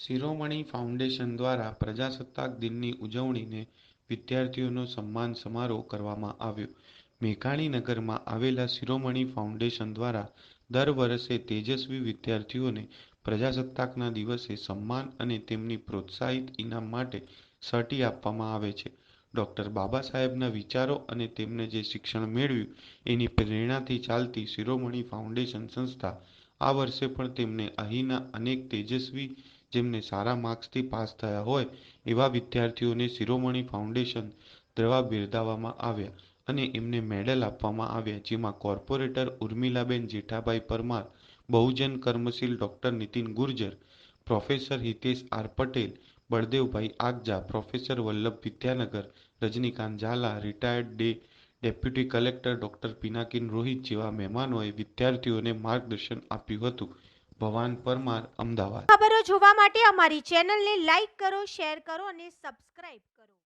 શિરોમણી foundation દ્વારા પ્રજાસત્તાક દિનની ઉજવણીને વિદ્યાર્થીઓનો સન્માન સમારોહ કરવામાં આવ્યો. મેઘાણી નગરમાં આવેલા શિરોમણી ફાઉન્ડેશન દ્વારા દર વર્ષે તેજસ્વી વિદ્યાર્થીઓને પ્રજાસત્તાકના દિવસે સન્માન અને તેમની પ્રોત્સાહિત ઇનામ માટે સર્ટી આપવામાં આવે છે. ડોક્ટર બાબા સાહેબના વિચારો અને તેમને જે શિક્ષણ મેળવ્યું એની પ્રેરણાથી ચાલતી શિરોમણી ફાઉન્ડેશન સંસ્થા આ વર્ષે પણ તેમને અહીંના અનેક તેજસ્વી જેમને સારા માર્ક્સથી પાસ થયા હોય એવા વિદ્યાર્થીઓને શિરોમણી ફાઉન્ડેશન દ્વારા બિરદાવવામાં આવ્યા અને એમને મેડલ આપવામાં આવ્યા, જેમાં કોર્પોરેટર ઉર્મિલાબેન જેઠાભાઈ પરમાર, બહુજન કર્મશીલ doctor Nitin Gurjar, professor Hitesh R Patel, Baldevbhai Aagja, professor Vallabh Vidyanagar, Rajnikant Zala, retired day deputy collector doctor Pinakin Rohit જેવા મહેમાનોએ વિદ્યાર્થીઓને માર્ગદર્શન આપ્યું હતું. ભવાન પરમાર, અમદાવાદ. ખબરો જોવા માટે અમારી ચેનલને લાઈક કરો, શેર કરો અને સબસ્ક્રાઇબ કરો.